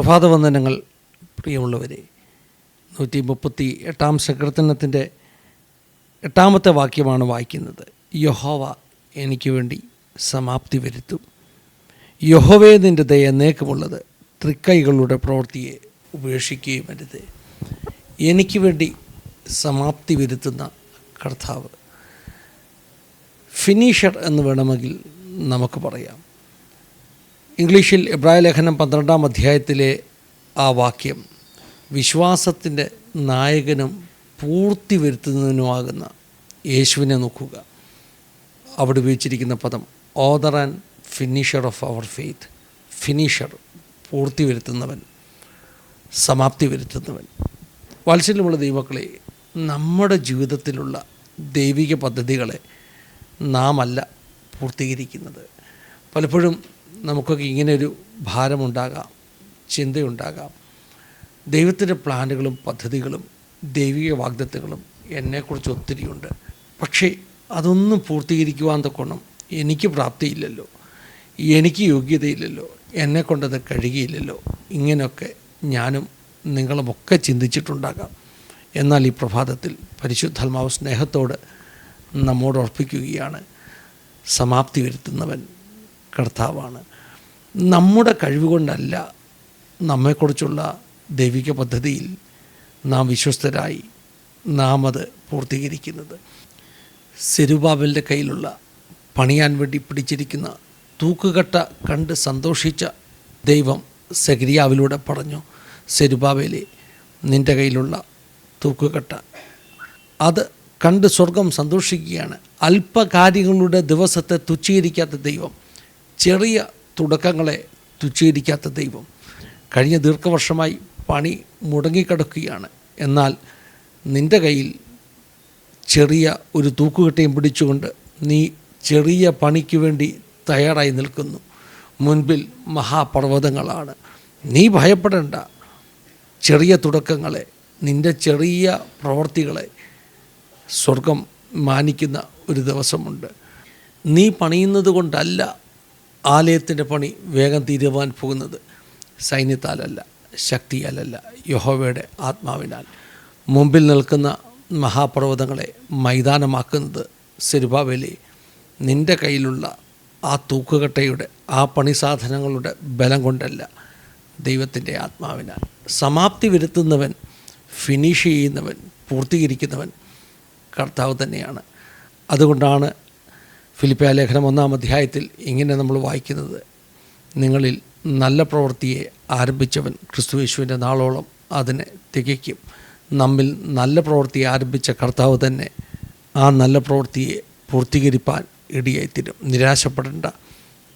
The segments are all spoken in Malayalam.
പ്രഭാതവന്ദനങ്ങൾ പ്രിയമുള്ളവരെ നൂറ്റി മുപ്പത്തി എട്ടാം സങ്കീർത്തനത്തിന്റെ എട്ടാമത്തെ വാക്യമാണ് വായിക്കുന്നത്. യഹോവ എനിക്ക് വേണ്ടി സമാപ്തി വരുത്തും. യഹോവേ നിന്റെ ദയ എന്നേക്കുമുള്ളത് തൃക്കൈകളുടെ പ്രവൃത്തിയെ ഉപേക്ഷിക്കുകയും അരുത്. എനിക്ക് വേണ്ടി സമാപ്തി വരുത്തുന്ന കർത്താവ് ഫിനിഷർ എന്ന് വേണമെങ്കിൽ നമുക്ക് പറയാം. ഇംഗ്ലീഷിൽ എബ്രായ ലേഖനം പന്ത്രണ്ടാം അധ്യായത്തിലെ ആ വാക്യം വിശ്വാസത്തിന്റെ നായകനും പൂർത്തി വരുത്തുന്നതിനുമാകുന്ന യേശുവിനെ നോക്കുക. അവിടെ ഉപയോഗിച്ചിരിക്കുന്ന പദം author and finisher of our faith finisher പൂർത്തി വരുത്തുന്നവൻ സമാപ്തി വരുത്തുന്നവൻ. വാത്സല്യമുള്ള ദൈവക്കളെ നമ്മുടെ ജീവിതത്തിലുള്ള ദൈവിക പദ്ധതികളെ നാം അല്ല പൂർത്തീകരിക്കുന്നത്. പലപ്പോഴും നമുക്കൊക്കെ ഇങ്ങനെയൊരു ഭാരമുണ്ടാകാം ചിന്തയുണ്ടാകാം. ദൈവത്തിന്റെ പ്ലാനുകളും പദ്ധതികളും ദൈവിക വാഗ്ദത്തങ്ങളും എന്നെക്കുറിച്ച് ഒത്തിരിയുണ്ട്. പക്ഷേ അതൊന്നും പൂർത്തീകരിക്കുവാൻ തക്കോണം എനിക്ക് പ്രാപ്തിയില്ലല്ലോ. എനിക്ക് യോഗ്യതയില്ലല്ലോ. എന്നെക്കൊണ്ടത് കഴിയുകയില്ലല്ലോ. ഇങ്ങനെയൊക്കെ ഞാനും നിങ്ങളുമൊക്കെ ചിന്തിച്ചിട്ടുണ്ടാകാം. എന്നാൽ ഈ പ്രഭാതത്തിൽ പരിശുദ്ധാത്മാവ് സ്നേഹത്തോട് നമ്മോട് ഉറപ്പിക്കുകയാണ് സമാപ്തി വരുത്തുന്നവൻ കർത്താവാണ്. നമ്മുടെ കഴിവുകൊണ്ടല്ല നമ്മെക്കുറിച്ചുള്ള ദൈവിക പദ്ധതിയിൽ നാം വിശ്വസ്തരായി നാം അത് പൂർത്തീകരിക്കുന്നത്. സെരുബാബലിന്റെ കയ്യിലുള്ള പണിയാൻ വേണ്ടി പിടിച്ചിരിക്കുന്ന തൂക്കുകട്ട കണ്ട് സന്തോഷിച്ച ദൈവം സഗരിയാവിലൂടെ പറഞ്ഞു സെരുബാബേലെ നിന്റെ കയ്യിലുള്ള തൂക്കുകട്ട. അത് കണ്ട് സ്വർഗം സന്തോഷിക്കുകയാണ്. അല്പകാര്യങ്ങളുടെ ദിവസത്തെ തുച്ഛീകരിക്കാത്ത ദൈവം ചെറിയ തുടക്കങ്ങളെ തുച്ഛീകരിക്കാത്ത ദൈവം. കഴിഞ്ഞ ദീർഘവർഷമായി പണി മുടങ്ങിക്കിടക്കുകയാണ്. എന്നാൽ നിന്റെ കയ്യിൽ ചെറിയ ഒരു തൂക്കുകെട്ടയും പിടിച്ചുകൊണ്ട് നീ ചെറിയ പണിക്ക് വേണ്ടി തയ്യാറായി നിൽക്കുന്നു. മുൻപിൽ മഹാപർവതങ്ങളാണ്. നീ ഭയപ്പെടേണ്ട. ചെറിയ തുടക്കങ്ങളെ നിന്റെ ചെറിയ പ്രവർത്തികളെ സ്വർഗം മാനിക്കുന്ന ഒരു ദിവസമുണ്ട്. നീ പണിയുന്നത് കൊണ്ടല്ല ആലയത്തിന്റെ പണി വേഗം തീരുവാൻ പോകുന്നത് സൈന്യത്താലല്ല ശക്തിയാലല്ല യഹോവയുടെ ആത്മാവിനാൽ. മുമ്പിൽ നിൽക്കുന്ന മഹാപർവതങ്ങളെ മൈതാനമാക്കുന്നത് സെരുബാബേലെ നിന്റെ കയ്യിലുള്ള ആ തൂക്കുകട്ടയുടെ ആ പണി സാധനങ്ങളുടെ ബലം കൊണ്ടല്ല ദൈവത്തിന്റെ ആത്മാവിനാൽ. സമാപ്തി വരുത്തുന്നവൻ ഫിനിഷ് ചെയ്യുന്നവൻ പൂർത്തീകരിക്കുന്നവൻ കർത്താവ് തന്നെയാണ്. അതുകൊണ്ടാണ് ഫിലിപ്പിയ ലേഖനം ഒന്നാം അധ്യായത്തിൽ ഇങ്ങനെ നമ്മൾ വായിക്കുന്നത്. നിങ്ങളിൽ നല്ല പ്രവൃത്തിയെ ആരംഭിച്ചവൻ ക്രിസ്തു യേശുവിന്റെ നാളോളം അതിനെ തികയ്ക്കും. നമ്മിൽ നല്ല പ്രവൃത്തിയെ ആരംഭിച്ച കർത്താവ് തന്നെ ആ നല്ല പ്രവൃത്തിയെ പൂർത്തീകരിപ്പാൻ ഇടിയായിത്തീരും. നിരാശപ്പെടേണ്ട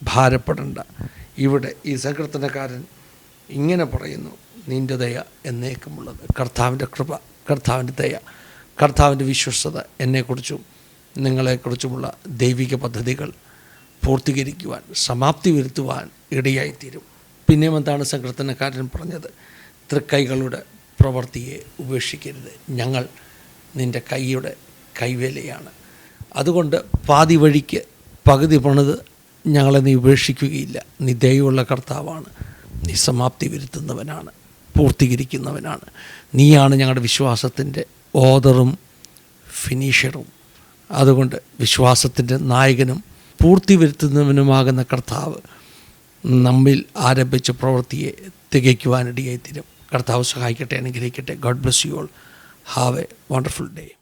ഭാരപ്പെടേണ്ട. ഇവിടെ ഈ സങ്കീർത്തനക്കാരൻ ഇങ്ങനെ പറയുന്നു നിന്റെ ദയ എന്നേക്കുമുള്ളത്. കർത്താവിന്റെ കൃപ കർത്താവിന്റെ ദയ കർത്താവിന്റെ വിശ്വസ്തത എന്നെക്കുറിച്ചും നിങ്ങളെക്കുറിച്ചുമുള്ള ദൈവിക പദ്ധതികൾ പൂർത്തീകരിക്കുവാൻ സമാപ്തി വരുത്തുവാൻ ഇടയായിത്തീരും. പിന്നെയും എന്താണ് സങ്കീർത്തനക്കാരൻ പറഞ്ഞത്? തൃക്കൈകളുടെ പ്രവൃത്തിയെ ഉപേക്ഷിക്കരുത്. ഞങ്ങൾ നിന്റെ കൈയുടെ കൈവേലയാണ്. അതുകൊണ്ട് പാതി വഴിക്ക് പകുതി പണിത് ഞങ്ങളെ നീ ഉപേക്ഷിക്കുകയില്ല. നീ ദയവുള്ള കർത്താവാണ്. നീ സമാപ്തി വരുത്തുന്നവനാണ്. പൂർത്തീകരിക്കുന്നവനാണ്. നീയാണ് ഞങ്ങളുടെ വിശ്വാസത്തിന്റെ ഓദറും ഫിനിഷറും അതുകൊണ്ട് വിശ്വാസത്തിന്റെ നായകനും പൂർത്തി വരുത്തുന്നവനുമാകുന്ന കർത്താവ് നമ്മിൽ ആരംഭിച്ച പ്രവൃത്തിയെ തികയ്ക്കുവാനിടയായി തീരും. കർത്താവ് സഹായിക്കട്ടെ അനുഗ്രഹിക്കട്ടെ. God bless you all have a wonderful day